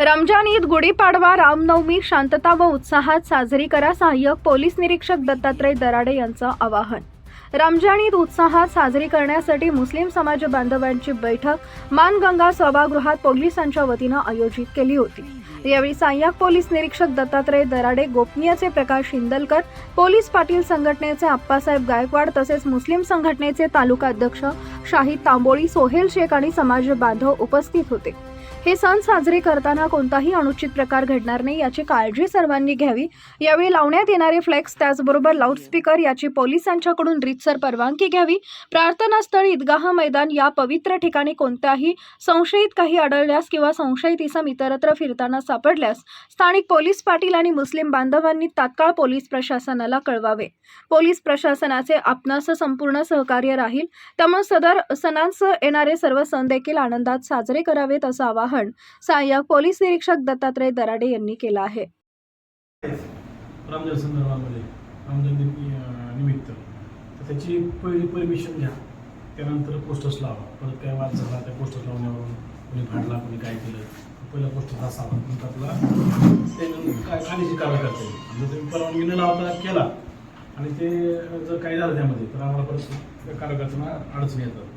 रमजान ईद गुढीपाडवा रामनवमी शांतता व उत्साहात साजरी करा सहाय्यक पोलीस निरीक्षक दत्तात्रय दराडे यांचं आवाहन. रमजान ईद उत्साहात साजरी करण्यासाठी मुस्लिम समाज बांधवांची बैठक मानगंगा सभागृहात पोलिसांच्या वतीनं आयोजित केली होती. यावेळी सहाय्यक पोलीस निरीक्षक दत्तात्रय दराडे गोपनीयचे प्रकाश हिंदलकर पोलीस पाटील संघटनेचे आप्पासाहेब गायकवाड तसेच मुस्लिम संघटनेचे तालुका अध्यक्ष शाहीद तांबोळी सोहेल शेख आणि समाज बांधव उपस्थित होते. हे सण साजरे करताना कोणताही अनुचित प्रकार घडणार नाही याची काळजी सर्वांनी घ्यावी. यावेळी लावण्यात येणारे फ्लेक्स त्याचबरोबर लाऊडस्पीकर याची पोलिसांच्याकडून रीतसर परवानगी घ्यावी. प्रार्थनास्थळ ईदगाह मैदान या पवित्र ठिकाणी कोणत्याही संशयित काही आढळल्यास किंवा संशयित इसम इतरत्र फिरताना सापडल्यास स्थानिक पोलीस पाटील आणि मुस्लिम बांधवांनी तात्काळ पोलीस प्रशासनाला कळवावे. पोलीस प्रशासनाचे आपणास संपूर्ण सहकार्य राहील. त्यामुळे सदर सणांसह येणारे सर्व सण देखील आनंदात साजरे करावेत असं आवाहन आवाहन सहाय्यक पोलीस निरीक्षक दत्तात्रय दराडे यांनी केलं आहे. रमजान संदर्भामध्ये रमजान निमित्त. तर त्याची पहिली परमिशन घ्या. त्यानंतर पोस्टर्स लावा. परत काय वाद झाला त्या पोस्टर्स लावण्यावरून कोणी भांडला कोणी काय केलं पहिला पोस्टर असावा. नंतर आपला काय खालीची कारवाई करता येईल. जर तुम्ही परवानगी न लावता केला आणि ते जर काही झालं त्यामध्ये तर आम्हाला परत त्या कारवाई करताना अडचणी येतात.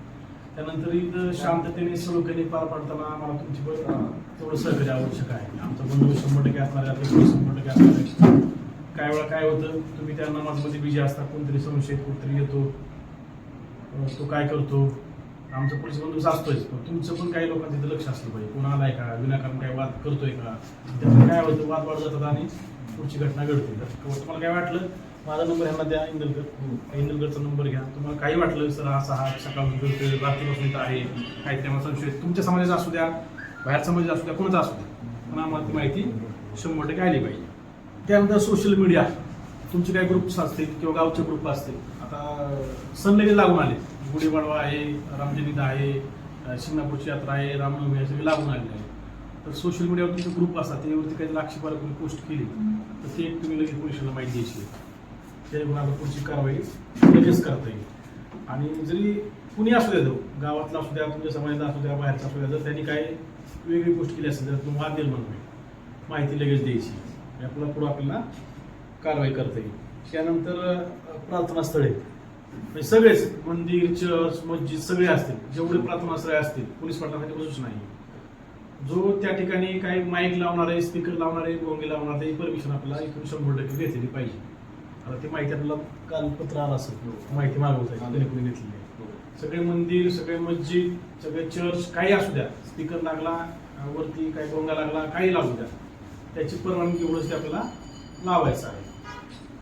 त्यानंतर इथं शांततेने सलोख्याने पार पाडताना आम्हाला तुमची पण थोडं सहकार्य आवश्यक आहे. आमचा बंधू शंभर टक्के असणार आहे शंभर टक्के असणार आहे. काय वेळा काय होतं तुम्ही त्या नमाजमध्ये बिझी असता कोणतरी संशयित कोणतरी येतो तो काय करतो? आमचा पोलीस बंदोबस्त असतोच पण तुमचं पण काही लोकांचं तिथं लक्ष असलं पाहिजे. कोण आलाय का? विनाकारण काय वाद करतोय का? त्यामुळे काय होतं? वाद वाढ जातात आणि पुढची घटना घडते. तर तुम्हाला काय वाटलं? माझा नंबर ह्यांना द्या इंदलकर. इंदलकरचा नंबर घ्या. तुम्हाला काही वाटलं सर असा हा सकाळपासून करतोय रात्रीपासून इथं आहे. काही त्यामुळे संशय तुमच्या समाजाचा असू द्या बाहेर समाजाचा असू द्या कोणाचा असू द्या. पण आम्हाला ती माहिती शंभर टक्के आली पाहिजे. त्यानंतर सोशल मीडिया तुमचे काही ग्रुप्स असतील किंवा गावचे ग्रुप असतील. आता सण लगेच लागून आले. गुढीपाडवा आहे रामजनीत आहे शिंगणापूरची यात्रा आहे रामनवमी आहे सगळे लागून आलेले आहे तर सोशल मीडियावर तुमचे ग्रुप असतात त्याच्यावरती काही आक्षेपाला कोणी पोस्ट केली तर ते एक तुम्ही लगेच पोलिसांना माहिती द्यायची. त्याच्यामुळे आता पुढची कारवाई लगेच करता येईल. आणि जरी कुणी असू द्या तो गावातला असू द्या तुमच्या समाजाचा असू द्या बाहेरचा असू द्या जर त्यांनी काही वेगळी गोष्ट केली असेल तर तुम्ही वाद म्हणून माहिती लगेच द्यायची. आपल्याला पुढं आपल्याला कारवाई करता येईल. त्यानंतर प्रार्थनास्थळे म्हणजे सगळेच मंदिर चर्च मस्जिद सगळे असतील. जेवढे प्रार्थनास्थळे असतील पोलीस पाटलांसाठी बसूच नाही. जो त्या ठिकाणी काही माईक लावणारे स्पीकर लावणारे गोंगे लावणारे परमिशन आपल्याला इथून शंभर टक्के घेतलेली पाहिजे. आता ती माहिती आपल्याला काल पत्र आलं असेल माहिती मागवता घेतलेली आहे. सगळे मंदिर सगळे मस्जिद सगळे चर्च काही असू द्या. स्पीकर लागला वरती काही गोंगा लागला काही लागू द्या. त्याची परवानगी एवढंच आपल्याला लावायचं आहे.